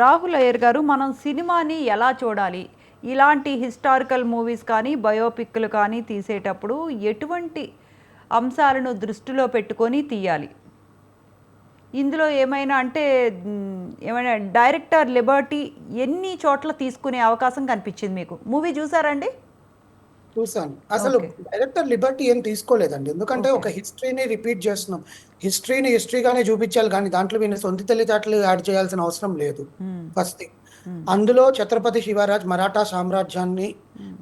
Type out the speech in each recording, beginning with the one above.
రాహుల్ అయ్యర్ గారు మనం సినిమాని ఎలా చూడాలి? ఇలాంటి హిస్టారికల్ మూవీస్ కానీ బయోపిక్లు కానీ తీసేటప్పుడు ఎటువంటి అంశాలను దృష్టిలో పెట్టుకొని తీయాలి? ఇందులో ఏమైనా అంటే ఏమైనా డైరెక్టర్ లిబర్టీ ఎన్ని చోట్ల తీసుకునే అవకాశం కనిపించింది మీకు? మూవీ చూసారండి చూసాను అసలు డైరెక్టర్ లిబర్టీ ఏం తీసుకోలేదండి. ఎందుకంటే ఒక హిస్టరీని రిపీట్ చేస్తున్నాం. హిస్టరీని హిస్టరీగానే చూపించాలి కానీ దాంట్లో వీళ్ళ సొంత తెలివితేటలు యాడ్ చేయాల్సిన అవసరం లేదు ఫస్ట్ థింగ్. అందులో ఛత్రపతి శివరాజ్ మరాఠా సామ్రాజ్యాన్ని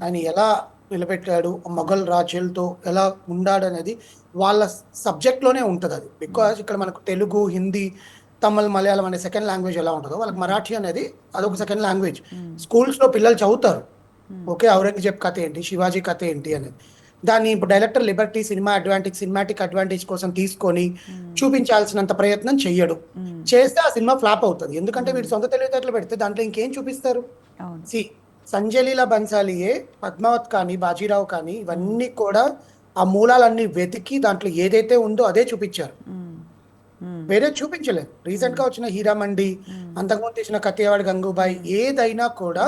ఆయన ఎలా నిలబెట్టాడు మొఘల్ రాజ్యాలతో ఎలా ఉండాడు అనేది వాళ్ళ సబ్జెక్ట్లోనే ఉంటుంది అది. బికాజ్ ఇక్కడ మనకు తెలుగు హిందీ తమిళ్ మలయాళం అనే సెకండ్ లాంగ్వేజ్ ఎలా ఉంటుందో వాళ్ళకి మరాఠీ అనేది అదొక సెకండ్ లాంగ్వేజ్. స్కూల్స్లో పిల్లలు చదువుతారు. ఓకే ఔరంగజేబ్ కథ ఏంటి? శివాజీ కథ ఏంటి అనేది. దాన్ని ఇప్పుడు director liberty cinema advantage cinematic advantage కోసం తీసుకొని చూపించాల్సినంత ప్రయత్నం చెయ్యడు. చేస్తే ఆ సినిమా ఫ్లాప్ అవుతుంది. ఎందుకంటే వీడు సొంత తెలివితేటలు పెడితే దాంట్లో ఇంకేం చూపిస్తారు? సి సంజయ్ లీలా బన్సాలియే పద్మావత్ కానీ బాజీరావు కానీ ఇవన్నీ కూడా ఆ మూలాలన్నీ వెతికి దాంట్లో ఏదైతే ఉందో అదే చూపించారు. వేరే చూపించలేదు. రీసెంట్గా వచ్చిన హీరామండి అంతకుముందు తీసిన కత్తియవాడి గంగూబాయ్ ఏదైనా కూడా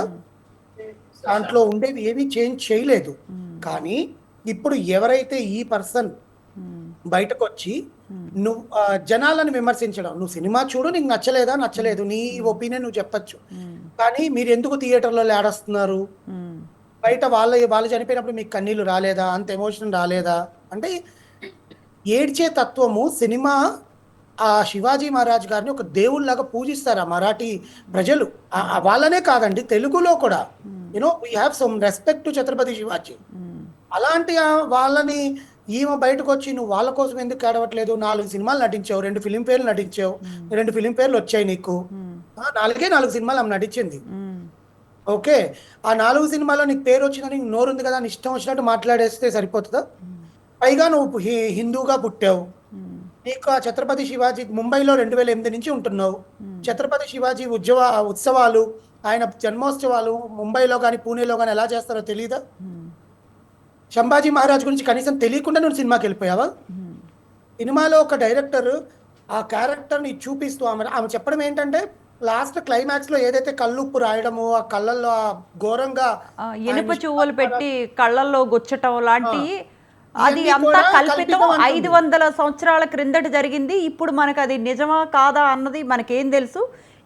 దాంట్లో ఉండేవి ఏవి చేంజ్ చేయలేదు. కానీ ఇప్పుడు ఎవరైతే ఈ పర్సన్ బయటకు వచ్చి నువ్వు జనాలను విమర్శించడం నువ్వు సినిమా చూడు నీకు నచ్చలేదా? నచ్చలేదు. నీ ఒపీనియన్ నువ్వు చెప్పొచ్చు. కానీ మీరు ఎందుకు థియేటర్లో ఆడస్తున్నారు బయట వాళ్ళ వాళ్ళు చనిపోయినప్పుడు మీకు కన్నీళ్ళు రాలేదా? అంత ఎమోషన్ రాలేదా? అంటే ఏడ్చే తత్వము సినిమా ఆ శివాజీ మహారాజ్ గారిని ఒక దేవుళ్ళలాగా పూజిస్తారు ఆ మరాఠీ ప్రజలు. వాళ్ళనే కాదండి తెలుగులో కూడా. You know we have some respect to Chhatrapati Shivaji. మ్, అలాంటి వాళ్ళని ఈమె బయటకు వచ్చి నువ్వు వాళ్ళ కోసం ఎందుకు ఆడవట్లేదు నాలుగు సినిమాలు నటించావు రెండు ఫిలిం పేర్లు నటించావు రెండు ఫిలిం పేర్లు వచ్చాయి నీకు. ఆ, నాలుగే నాలుగు సినిమాలు ఆమె నటించింది. ఓకే ఆ నాలుగు సినిమాలో నీకు పేరు వచ్చిందని నీకు నోరు ఉంది కదా నీ ఇష్టం వచ్చినట్టు మాట్లాడేస్తే సరిపోతుందా? పైగా నువ్వు హిందూగా పుట్టావు. నీకు ఆ ఛత్రపతి శివాజీ ముంబైలో రెండు వేల ఎనిమిది నుంచి ఉంటున్నావు. ఛత్రపతి శివాజీ ఉద్యవ ఉత్సవాలు ఆయన జన్మోత్సవాలు ముంబైలో కానీ పూణేలో కానీ ఎలా చేస్తారో తెలియదా మ్, శంభాజీ మహారాజ్ గురించి కనీసం తెలియకుండా నువ్వు సినిమాకి వెళ్ళిపోయావా? సినిమాలో ఒక డైరెక్టర్ ఆ క్యారెక్టర్ని చూపిస్తూ ఆమె ఆమె చెప్పడం ఏంటంటే లాస్ట్ క్లైమాక్స్లో ఏదైతే కళ్ళుప్పు రాయడము ఆ కళ్ళల్లో ఆ ఘోరంగా ఆ, ఇనుప చువ్వలు పెట్టి కళ్ళల్లో గుచ్చటం లాంటి అది అంతా కల్పితం. ఐదు వందల సంవత్సరాల క్రిందట జరిగింది. ఇప్పుడు మనకు అది నిజమా కాదా అన్నది మనకేం తెలుసు.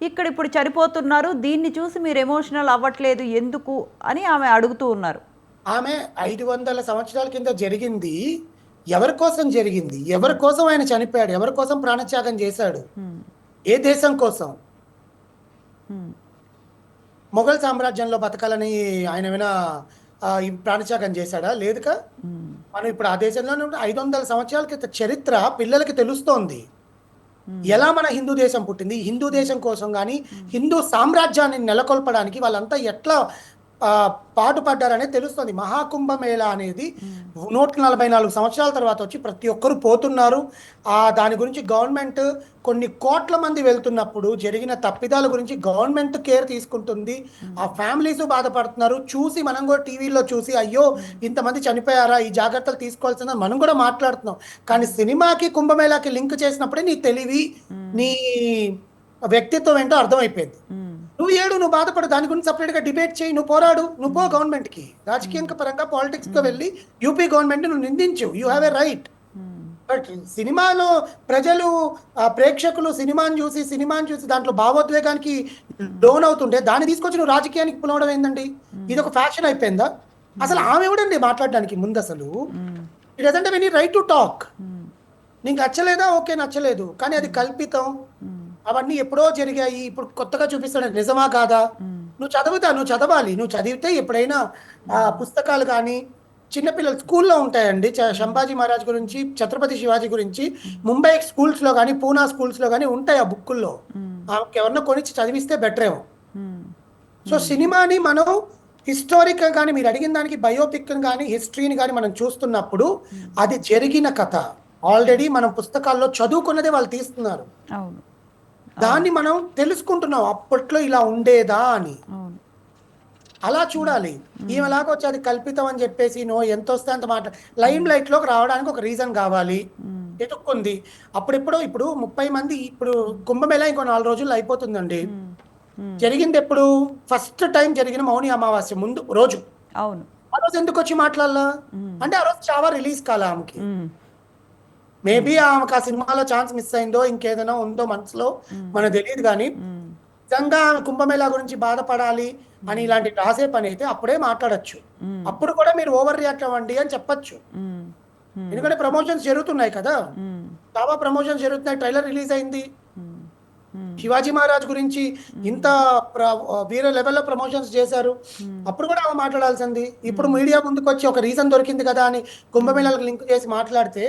ఇక్కడ ఇప్పుడు చనిపోతున్నారు. దీన్ని చూసి మీరు ఎమోషనల్ అవ్వట్లేదు ఎందుకు అని ఆమె అడుగుతూ ఉన్నారు. ఆమె ఐదు వందల సంవత్సరాల కింద జరిగింది. ఎవరి కోసం జరిగింది? ఎవరి కోసం ఆయన చనిపోయాడు? ఎవరి కోసం ప్రాణత్యాగం చేశాడు? ఏ దేశం కోసం? మొఘల్ సామ్రాజ్యంలో బతకాలని ఆయన ఏమైనా ప్రాణత్యాగం చేశాడా? లేదుగా మనం ఇప్పుడు ఆ దేశంలోనే ఉంటే ఐదు వందల సంవత్సరాల క్రితం చరిత్ర పిల్లలకి తెలుస్తోంది. ఎలా మన హిందూ దేశం పుట్టింది? హిందూ దేశం కోసం కానీ హిందూ సామ్రాజ్యాన్ని నెలకొల్పడానికి వాళ్ళంతా ఎట్లా పాటుపడ్డారనేది తెలుస్తుంది. మహాకుంభమేళ అనేది నూట నలభై నాలుగు సంవత్సరాల తర్వాత వచ్చి ప్రతి ఒక్కరు పోతున్నారు. ఆ దాని గురించి గవర్నమెంట్ కొన్ని కోట్ల మంది వెళ్తున్నప్పుడు జరిగిన తప్పిదాల గురించి గవర్నమెంట్ కేర్ తీసుకుంటుంది. ఆ ఫ్యామిలీస్ బాధపడుతున్నారు. చూసి మనం కూడా టీవీలో చూసి అయ్యో ఇంతమంది చనిపోయారా ఈ జాగ్రత్తలు తీసుకోవాల్సిన మనం కూడా మాట్లాడుతున్నాం. కానీ సినిమాకి కుంభమేళాకి లింక్ చేసినప్పుడే నీ తెలివి నీ వ్యక్తిత్వం ఏంటో అర్థమైపోయింది. నువ్వు ఏడు నువ్వు బాధపడు. దాని గురించి సపరేట్గా డిబేట్ చేయి. నువ్వు పోరాడు. నువ్వు పో గవర్నమెంట్కి. రాజకీయ పరంగా పాలిటిక్స్గా వెళ్ళి యూపీ గవర్నమెంట్ నువ్వు నిందించు. You have a right but సినిమాలో ప్రజలు ఆ ప్రేక్షకులు సినిమాని చూసి సినిమాని చూసి దాంట్లో భావోద్వేగానికి లోన్ అవుతుంటే దాన్ని తీసుకొచ్చి నువ్వు రాజకీయానికి పిలవడం ఏందండి? ఇది ఒక ఫ్యాషన్ అయిపోయిందా? అసలు ఆమె ఎవడండి మాట్లాడడానికి ముందు అసలు ఇట్ అంటే వెనీ రైట్ టు టాక్ నీకు నచ్చలేదా? ఓకే నచ్చలేదు. కానీ అది కల్పితం. హ్మ్, అవన్నీ ఎప్పుడో జరిగాయి. ఇప్పుడు కొత్తగా చూపిస్తాడు. నిజమా కాదా? నువ్వు చదువుతా నువ్వు చదవాలి. నువ్వు చదివితే ఎప్పుడైనా ఆ పుస్తకాలు కానీ చిన్నపిల్లలు స్కూల్లో ఉంటాయండి. శంభాజీ మహారాజ్ గురించి ఛత్రపతి శివాజీ గురించి ముంబై స్కూల్స్లో కానీ పూనా స్కూల్స్లో కానీ ఉంటాయి ఆ బుక్కుల్లో. ఎవరినో కొనిచ్చి చదివిస్తే బెటర్ ఏమో. సో సినిమాని మనం హిస్టారిక్ కానీ మీరు అడిగిన దానికి బయోపిక్ కానీ హిస్టరీని కానీ మనం చూస్తున్నప్పుడు అది జరిగిన కథ. ఆల్రెడీ మనం పుస్తకాల్లో చదువుకున్నదే వాళ్ళు తీస్తున్నారు. అవును. దాన్ని మనం తెలుసుకుంటున్నాం అప్పట్లో ఇలా ఉండేదా అని. అలా చూడాలి. ఈమెలాగా వచ్చి అది కల్పితం అని చెప్పేసి నో ఎంత వస్తే అంత మాట లైమ్ లైట్లోకి రావడానికి ఒక రీజన్ కావాలి. హ్మ్, ఎతుక్కుంది. అప్పుడెప్పుడో ఇప్పుడు ముప్పై మంది ఇప్పుడు కుంభమేళ ఇంకో నాలుగు రోజుల్లో అయిపోతుందండి. జరిగింది ఎప్పుడు? ఫస్ట్ టైం జరిగిన మౌని అమావాస్య ముందు రోజు. అవును. ఆ రోజు ఎందుకు వచ్చి మాట్లాడాలా? అంటే ఆ రోజు చావా రిలీజ్ కాలే ఆమెకి. మేబీ ఆమెకు ఆ సినిమాలో ఛాన్స్ మిస్ అయిందో ఇంకేదైనా ఉందో మనసులో మనకు తెలియదు కానీ. నిజంగా ఆమె కుంభమేళా గురించి బాధపడాలి అని ఇలాంటి రాసే పని అయితే అప్పుడే మాట్లాడొచ్చు. అప్పుడు కూడా మీరు ఓవర్ రియాక్ట్ అవ్వండి అని చెప్పొచ్చు. ఎందుకంటే ప్రమోషన్స్ జరుగుతున్నాయి కదా. చాలా ప్రమోషన్స్ జరుగుతున్నాయి ట్రైలర్ రిలీజ్ అయింది. శివాజీ మహారాజ్ గురించి ఇంత వేరే లెవెల్లో ప్రమోషన్స్ చేశారు. అప్పుడు కూడా ఆమె మాట్లాడాల్సింది. ఇప్పుడు మీడియా ముందుకు వచ్చి ఒక రీజన్ దొరికింది కదా అని కుంభమేళాలకు లింక్ చేసి మాట్లాడితే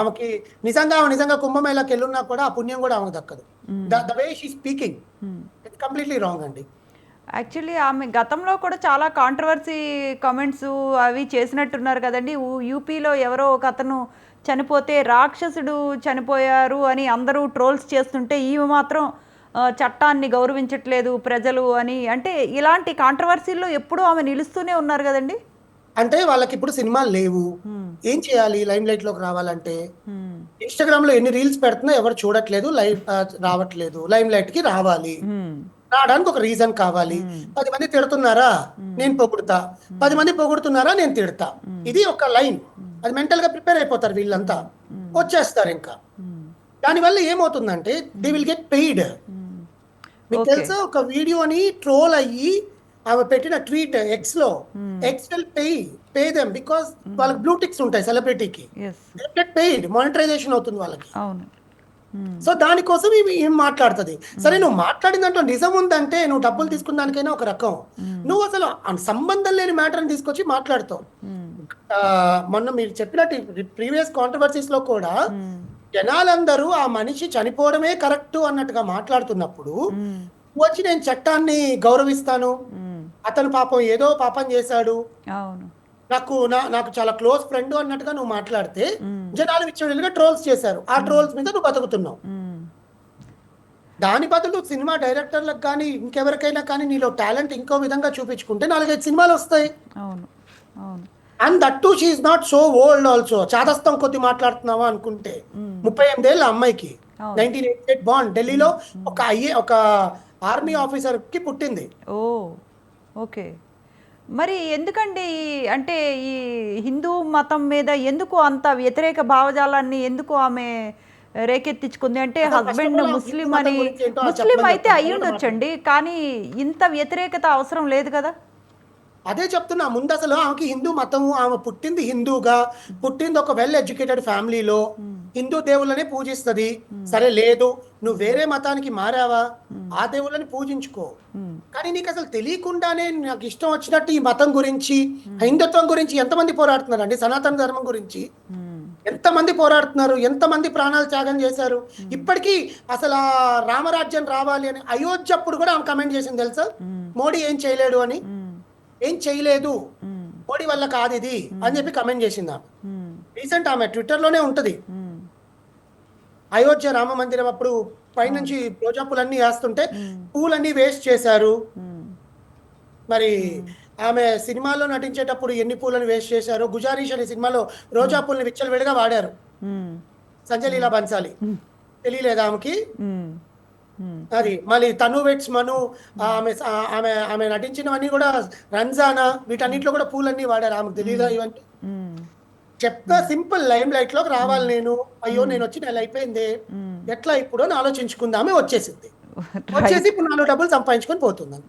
ఆమెకి నిజంగా ఆమె నిజంగా కుంభమేళాకి వెళ్ళున్నా కూడా ఆ పుణ్యం కూడా ఆమెకు దక్కదు. The way she speaking. It's completely wrong అండి. యాక్చువల్లీ ఆమె గతంలో కూడా చాలా కాంట్రవర్సీ కామెంట్స్ అవి చేసినట్టున్నారు కదండి. యూపీలో ఎవరో ఒక అతను చనిపోతే రాక్షసుడు చనిపోయారు అని అందరూ ట్రోల్స్ చేస్తుంటే ఈమె మాత్రం చట్టాన్ని గౌరవించట్లేదు ప్రజలు అని. అంటే ఇలాంటి కాంట్రవర్సీల్లో ఎప్పుడూ ఆమె నిలుస్తూనే ఉన్నారు కదండి? అంటే వాళ్ళకి ఇప్పుడు సినిమాలు లేవు. ఏం చేయాలి? లైమ్ లైట్లోకి రావాలంటే. ఇన్స్టాగ్రామ్లో ఎన్ని రీల్స్ పెడుతున్నా ఎవరు చూడట్లేదు లైవ్ రావట్లేదు. లైమ్ లైట్కి రావాలి. రావడానికి ఒక రీజన్ కావాలి. పది మంది తిడుతున్నారా? నేను పొగుడుతా. పది మంది పొగుడుతున్నారా? నేను తిడతా. ఇది ఒక లైన్. అది మెంటల్గా ప్రిపేర్ అయిపోతారు వీళ్ళంతా. వచ్చేస్తారు ఇంకా. దానివల్ల ఏమవుతుందంటే దే విల్ గెట్ పెయిడ్. మీకు. తెలుసా? ఒక వీడియోని ట్రోల్ అయ్యి ఆమె పెట్టిన ట్వీట్ ఎక్స్లో. X will pay pay them because వాళ్ళకి బ్లూ టిక్స్ ఉంటాయి సెలబ్రిటీకి పెయిడ్ మానిటరైజేషన్ అవుతుంది వాళ్ళకి. సో దానికోసం ఇవి ఏం మాట్లాడుతుంది? సరే నువ్వు మాట్లాడిన దాంట్లో నిజం ఉందంటే నువ్వు డబ్బులు తీసుకున్న దానికైనా ఒక రకం. నువ్వు అసలు సంబంధం లేని మ్యాటర్ని తీసుకొచ్చి మాట్లాడుతావు. మొన్న మీరు చెప్పినట్టు ప్రీవియస్ కాంట్రవర్సీస్లో కూడా. జనాలందరూ ఆ మనిషి చనిపోవడమే కరెక్ట్ అన్నట్టుగా మాట్లాడుతున్నప్పుడు. వచ్చి నేను చట్టాన్ని గౌరవిస్తాను. అతను పాపం ఏదో పాపం చేశాడు. అవును. నాకు నా నాకు చాలా క్లోజ్ ఫ్రెండ్ అన్నట్టుగా నువ్వు మాట్లాడితే. జనాలు విచ్చడిగా ట్రోల్స్ చేశారు. ఆ ట్రోల్స్ మీద నువ్వు బతుకుతున్నావు. దాని బదులు సినిమా డైరెక్టర్లకు కానీ ఇంకెవరికైనా కానీ నీలో టాలెంట్ ఇంకో విధంగా చూపించుకుంటే నాలుగైదు సినిమాలు వస్తాయి. అవును. అవును. And that too she not so old also చాదస్తం కొద్ది మాట్లాడుతున్నావా అనుకుంటే ముప్పై ఎనిమిదేళ్ళ అమ్మాయికి. అవును. నైన్టీన్ ఎయిటీ ఎయిట్ బాండ్ ఢిల్లీలో ఒక ఐఏ ఒక ఆర్మీ ఆఫీసర్కి పుట్టింది. Oh okay. మరి ఎందుకండి ఈ- అంటే ఈ హిందూ మతం మీద ఎందుకు అంత వ్యతిరేక భావజాలాన్ని ఎందుకు ఆమె రేకెత్తించుకుంది? అంటే హస్బెండ్ ముస్లిం అని ముస్లిం అయితే చెప్తాను. అయి ఉండొచ్చండి కానీ ఇంత వ్యతిరేకత అవసరం లేదు కదా? అదే చెప్తున్నా ముందు అసలు ఆమెకి హిందూ మతము ఆమె పుట్టింది హిందూగా. పుట్టింది ఒక వెల్ ఎడ్యుకేటెడ్ ఫ్యామిలీలో హిందూ దేవుళ్ళనే పూజిస్తది. సరే లేదు నువ్వు వేరే మతానికి మారావా? ఆ దేవుళ్ళని పూజించుకో. కానీ నీకు అసలు తెలియకుండానే నాకు ఇష్టం వచ్చినట్టు ఈ మతం గురించి హిందుత్వం గురించి ఎంతమంది పోరాడుతున్నారండి? సనాతన ధర్మం గురించి. ఎంతమంది పోరాడుతున్నారు? ఎంతమంది ప్రాణాలు త్యాగం చేశారు? ఇప్పటికీ అసలు ఆ రామరాజ్యం రావాలి అని అయోధ్య అప్పుడు కూడా ఆమె కమెంట్ చేసింది తెలుసా? మోడీ ఏం చేయలేడు అని. ఏం చేయలేదు. మోడీ వల్ల కాదు ఇది అని చెప్పి కమెంట్ చేసింది ఆమె. రీసెంట్ ఆమె ట్విట్టర్లోనే ఉంటది. అయోధ్య రామ మందిరం అప్పుడు పైనుంచి రోజా పూలన్నీ వేస్తుంటే పూలన్నీ వేస్ట్ చేశారు. మరి ఆమె సినిమాలో నటించేటప్పుడు ఎన్ని పూలను వేస్ట్ చేశారు? గుజారీష్ అనే సినిమాలో రోజా పూలని విచ్చలవిడిగా వాడారు. సంజయ్ లీలా బన్సాలి. తెలియలేదా ఆమెకి. అది మళ్ళీ తను వెట్స్ మను ఆమె ఆమె ఆమె నటించినవన్నీ కూడా రంజానా వీటన్నిటిలో కూడా పూలన్నీ వాడారు ఆమెకు తెలియదా ఇవన్నీ. చెప్తా సింపుల్ లైమ్ లైట్లోకి రావాలి నేను అయ్యో నేను వచ్చి నెల అయిపోయింది. ఎట్లా ఇప్పుడు అని ఆలోచించుకుందామే వచ్చేసింది. వచ్చేసి ఇప్పుడు నాలుగు డబ్బులు సంపాదించుకొని పోతున్నాను.